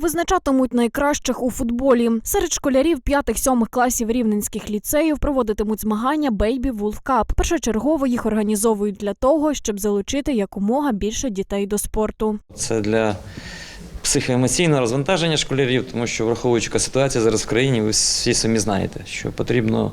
Визначатимуть найкращих у футболі. Серед школярів 5-7 класів рівненських ліцеїв проводитимуть змагання Baby Wolf Cup. Першочергово їх організовують для того, щоб залучити якомога більше дітей до спорту. Це для психоемоційного розвантаження школярів, тому що враховуючи яка ситуація зараз в країні, ви всі самі знаєте, що потрібно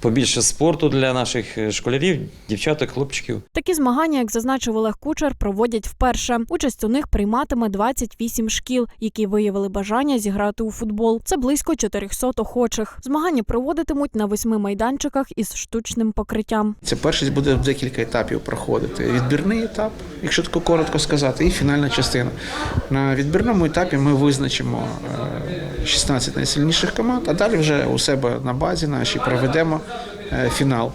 побільше спорту для наших е, школярів, дівчаток, хлопчиків. Такі змагання, як зазначив Олег Кучер, проводять вперше. Участь у них прийматиме 28 шкіл, які виявили бажання зіграти у футбол. Це близько 400 охочих. Змагання проводитимуть на восьми майданчиках із штучним покриттям. Це першість буде в декілька етапів проходити. Відбірний етап, якщо тако коротко сказати, і фінальна частина. На відбірному етапі ми визначимо е, 16 найсильніших команд, а далі вже у себе на базі нашій проведемо е, фінал.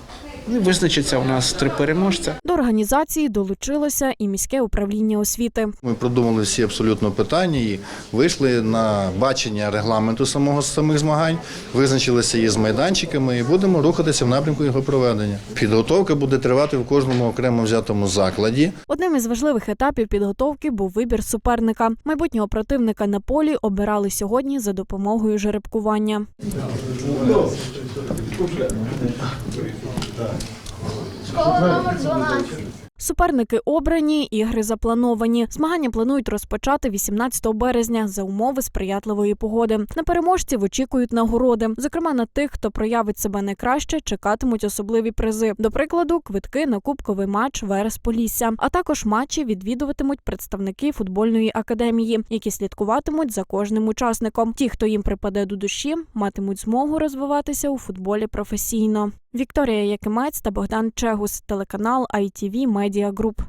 І визначиться у нас три переможця. До організації долучилося і міське управління освіти. Ми продумали всі абсолютно питання і вийшли на бачення регламенту самого самих змагань, визначилися із майданчиками і будемо рухатися в напрямку його проведення. Підготовка буде тривати в кожному окремо взятому закладі. Одним із важливих етапів підготовки був вибір суперника. Майбутнього противника на полі обирали сьогодні за допомогою жеребкування. Суперники обрані, ігри заплановані. Змагання планують розпочати 18 березня за умови сприятливої погоди. На переможців очікують нагороди. Зокрема, на тих, хто проявить себе найкраще, чекатимуть особливі призи. До прикладу, квитки на кубковий матч Верес Полісся. А також матчі відвідуватимуть представники футбольної академії, які слідкуватимуть за кожним учасником. Ті, хто їм припаде до душі, матимуть змогу розвиватися у футболі професійно. Вікторія Якимець та Богдан Чегус, телеканал ITV Media Group.